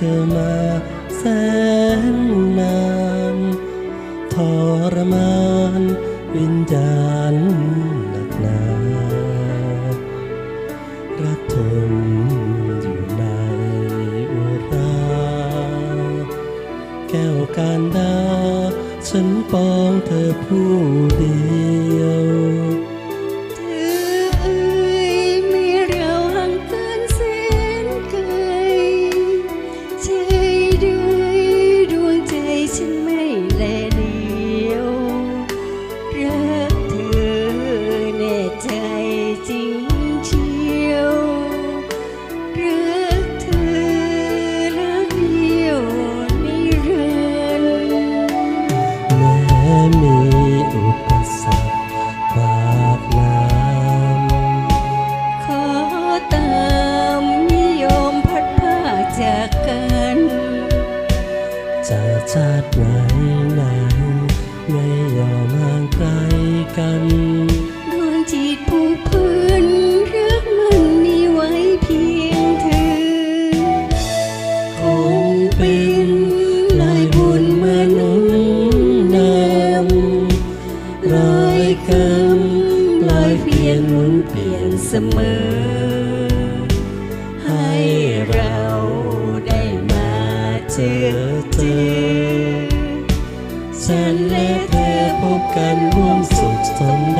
ธอมาแสนนานทรมานวิญญาณหนักหนารักทนอยู่ในอุราแก้วการดา ฉันปองเธอผู้เดียว จริงเชียวรักเธอรักเดียวนิรันดร์แม้มีอุปสรรคขวากน้ขอตามนิยมพัดพรากจากกันำจากชาติไหนไหนไม่ยอมห่างไกลกัน เสมอ ให้เราได้มาเจอเจอฉันและเธอพบกันร่วมสุขสม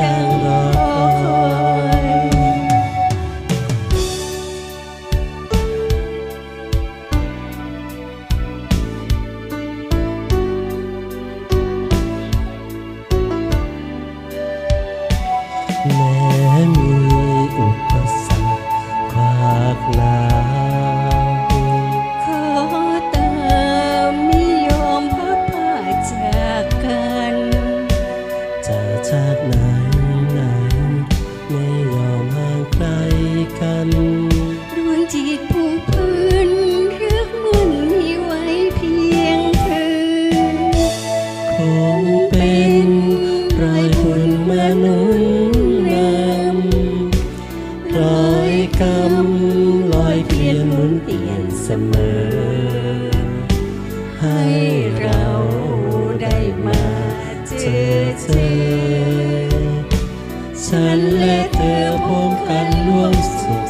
ดัย ชากไหนไหนไม่ยอมห่างไกลกันดวงจิตผูกพันเรื่องมันมีไว้เพียงเธอ คงเป็นรอยบุญมนุษย์นำรอยกรรมลอยเปลี่ยนหมุนเปลี่ยนเสมอ ให้เราได้มาเจอเธอ ฉันและเธอพร้อมกันล่วงสู่